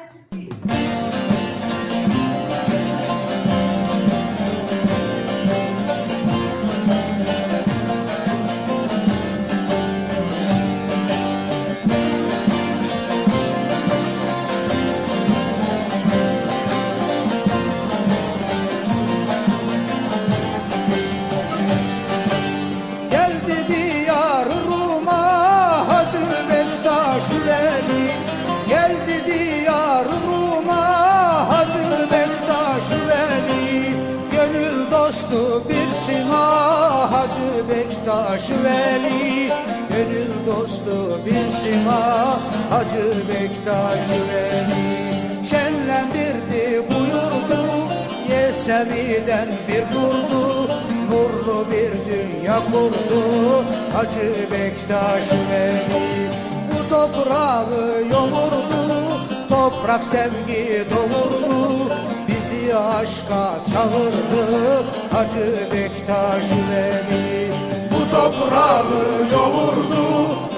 I took Gönül dostu bir sima Hacı Bektaş Veli Şenlendirdi buyurdu. Yesevi'den bir kurdu Nurlu bir dünya kurdu. Hacı Bektaş Veli Bu toprağı yoğurdu Toprak sevgi doğurdu. Bizi aşka çağırdı Hacı Bektaş Bu toprağı yoğurdu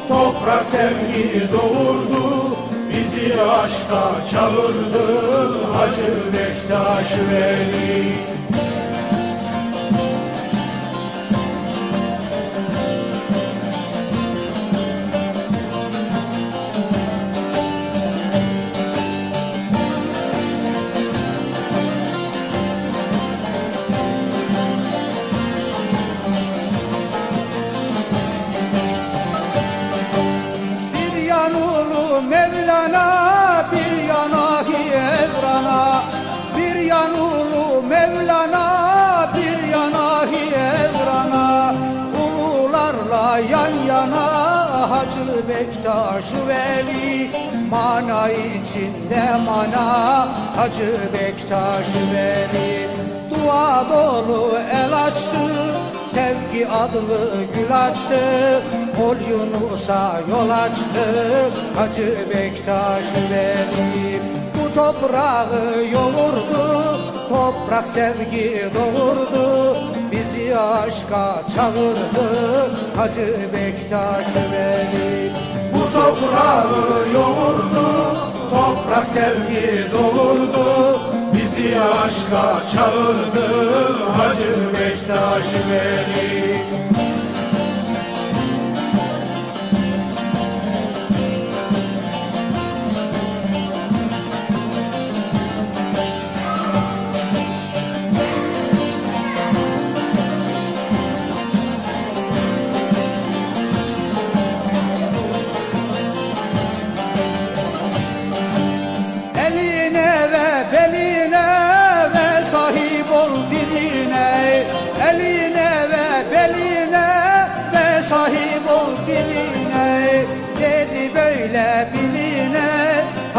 Toprak sevgi doğurdu Bizi aşka çağırdı Hacı Bektaş Veli Bir yanulu Mevlana, bir yanahi evrana. Bir yanulu Mevlana, bir yanahi evrana. Ulularla yan yana Hacı Bektaş Veli. Mana içinde mana Hacı Bektaş Veli. Dua dolu el açtı Sevgi adlı gül açtı? Ol Yunus'a yol açtı. Hacı Bektaş Veli Bu toprağı yoğurdu Toprak sevgi doğurdu. Bizi aşka çağırdı Hacı Bektaş Veli Bu toprağı yoğurdu Toprak sevgi doğurdu Bizi aşka çağırdı Hacı Bektaş Veli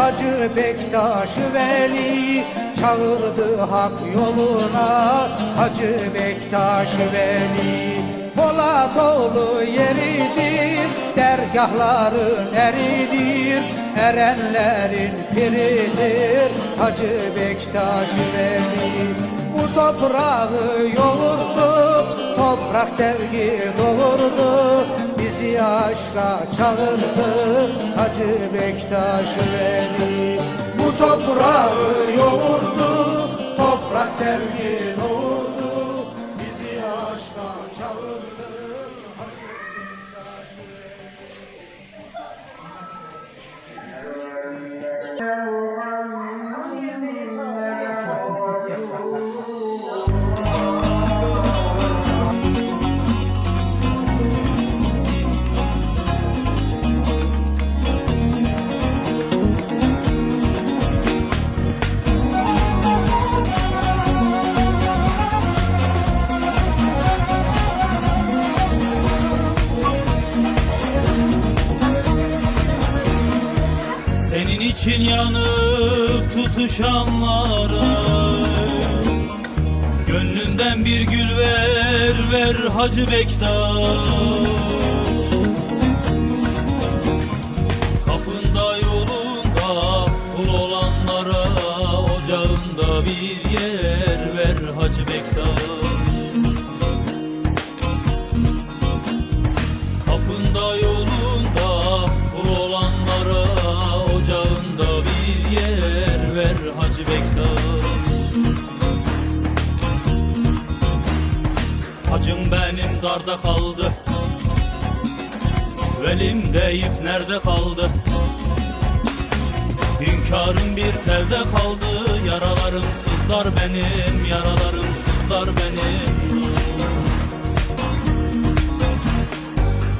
Hacı Bektaş Veli Çağırdı hak yoluna Hacı Bektaş Veli Polatoğlu yeridir, dergahların eridir, erenlerin piridir, Hacı Bektaş Veli. Bu toprağı yoğurdu, toprak sevgi doğurdu, bizi aşka çağırdı, Hacı Bektaş Veli. Bu toprağı yoğurdu, toprak sevgi doğurdu, tutuşanlara. Gönlünden bir gül ver ver Hacı Bektaş. Kapında yolunda kul olanlara Ocağında bir yer ver Hacı Bektaş darda kaldı? Velim deyip nerede kaldı? Hünkârım bir telde kaldı. Yaralarım sızlar benim Yaralarım sızlar benim.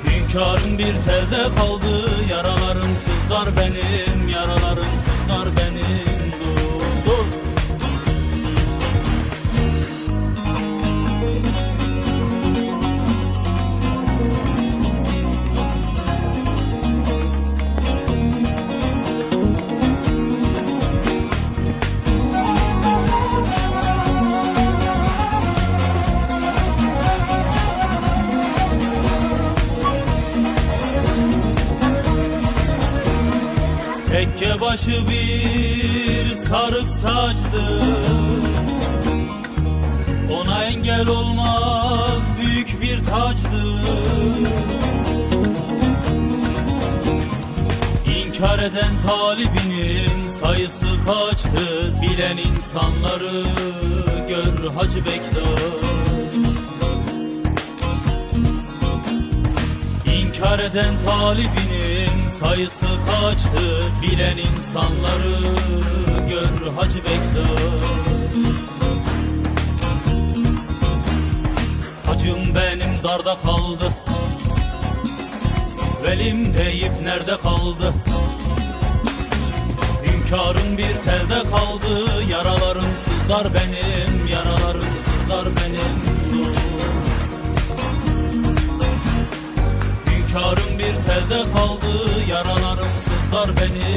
Hünkârım bir telde kaldı. Yaralarım sızlar benim Yaralarım sızlar benim Tekke başı bir sarık saçtı. Ona engel olmaz büyük bir tacdı İnkar eden talibinin sayısı kaçtı? Bilen insanları gör Hacı Bektaş İnkar eden talibinin sayısı kaçtı? Bilen insanları gör Hacı Bektaş. Hacım benim darda kaldı. Velim deyip nerede kaldı? Hünkârım bir telde kaldı. Yaralarım sızlar benim Yaralarım sızlar benim Hünkârım bir telde kaldı Yaralarım sızlar benim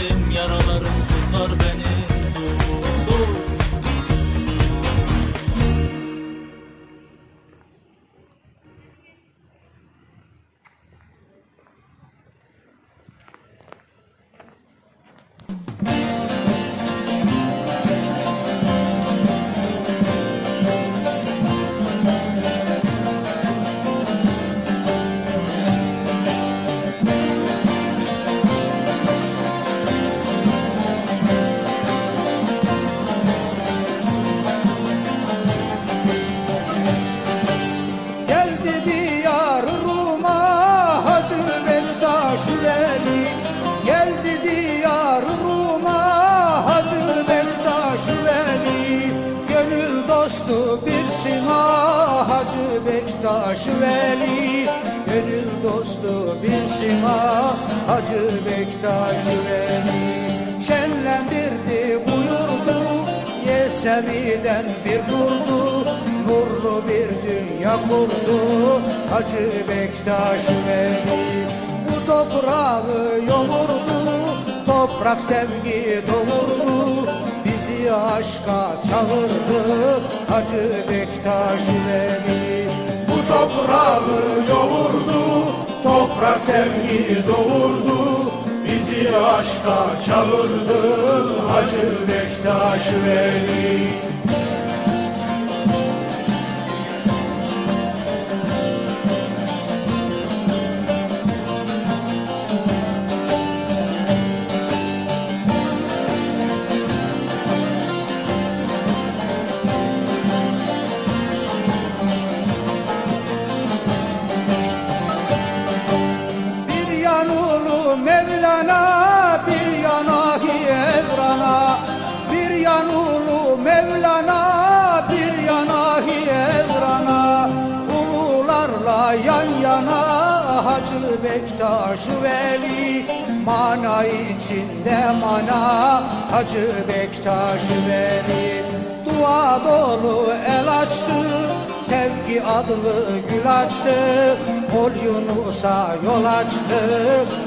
sima Hacı Bektaş Veli Şenlendirdi buyurdu. Yesevi'den bir kurdu Nurlu bir dünya kurdu. Hacı Bektaş Veli Bu toprağı yoğurdu. Toprak sevgi doğurdu Bizi aşka çağırdı. Hacı Bektaş Veli Toprak sevgi doğurdu Bizi aşka çağırdı. Hacı Bektaş Veli Bektaş Veli. Mana içinde mana Hacı Bektaş Veli. Dua dolu el açtı Sevgi adlı gül açtı Ol Yunus'a yol açtı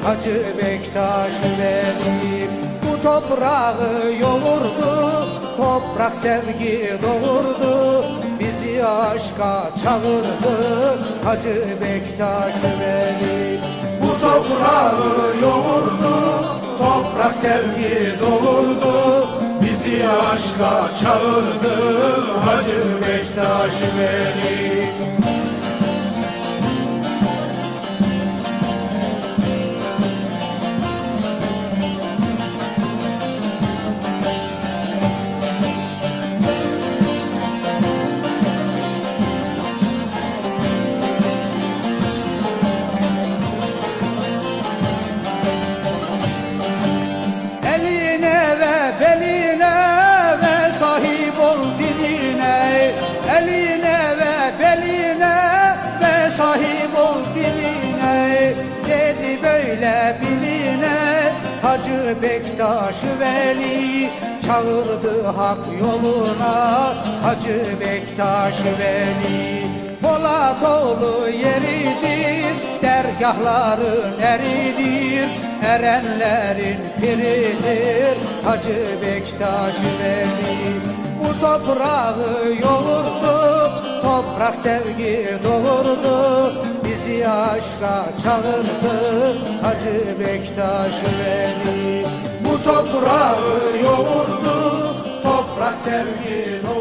Hacı Bektaş Veli Bu toprağı yoğurdu Toprak sevgi doğurdu Bizi aşka çağırdı Hacı Bektaş Veli toprağı yoğurdu Toprak sevgi doğurdu Bizi aşka çağırdı Hacı Bektaş Veli Hacı Bektaş Veli çağırdı hak yoluna. Hacı Bektaş Veli Polatoğlu yeridir dergahların eridir Erenlerin piridir. Hacı Bektaş Veli Bu toprağı Toprak sevgi doğurdu Bizi aşka çağırdı. Hacı Bektaş Veli Bu toprağı yoğurdu. Toprak sevgi doğurdu